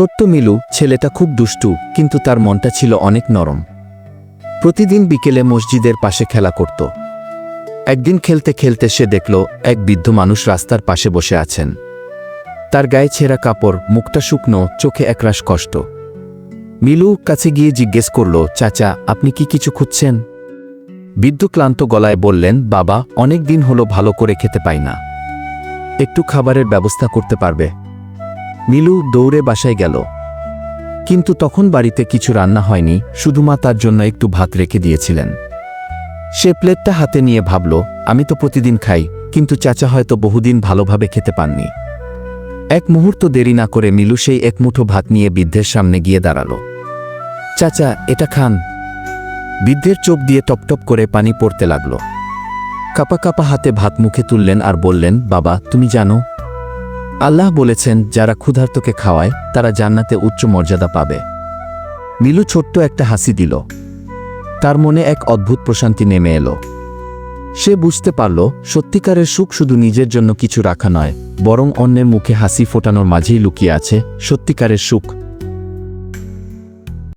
ছোট্ট মিলু ছেলেটা খুব দুষ্টু, কিন্তু তার মনটা ছিল অনেক নরম। প্রতিদিন বিকেলে মসজিদের পাশে খেলা করত। একদিন খেলতে খেলতে সে দেখল, এক বৃদ্ধ মানুষ রাস্তার পাশে বসে আছেন। তার গায়ে ছেঁড়া কাপড়, মুখটা শুকনো, চোখে একরাশ কষ্ট। মিলু কাছে গিয়ে জিজ্ঞেস করল, চাচা, আপনি কি কিছু খুঁজছেন? বৃদ্ধ ক্লান্ত গলায় বললেন, বাবা, অনেক দিন হলো ভালো করে খেতে পাই না। একটু খাবারের ব্যবস্থা করতে পারবে? নীলু দৌড়ে বাসায় গেল। কিন্তু তখন বাড়িতে কিছু রান্না হয়নি শুধু মা তার জন্য একটু ভাত রেখে দিয়েছিলেন। সে প্লেটটা হাতে নিয়ে ভাবল, আমি তো প্রতিদিন খাই, কিন্তু চাচা হয়তো বহুদিন ভালোভাবে খেতে পাননি। এক মুহূর্ত দেরি না করে মিলু সেই এক মুঠো ভাত নিয়ে বৃদ্ধের সামনে গিয়ে দাঁড়াল। চাচা, এটা খান। বৃদ্ধের চোখ দিয়ে টপটপ করে পানি পড়তে লাগল। কাপা কাপা হাতে ভাত মুখে তুললেন আর বললেন, বাবা, তুমি জানো আল্লাহ বলেছেন, যারা ক্ষুধার্তকে খাওয়ায়, তারা জান্নাতে উচ্চ মর্যাদা পাবে। নীলু ছোট্ট একটা হাসি দিল। তার মনে এক অদ্ভুত প্রশান্তি নেমে এলো। সে বুঝতে পারল, সত্যিকারের সুখ শুধু নিজের জন্য কিছু রাখা নয়, বরং অন্যের মুখে হাসি ফোটানোর মাঝেই লুকিয়ে আছে সত্যিকারের সুখ।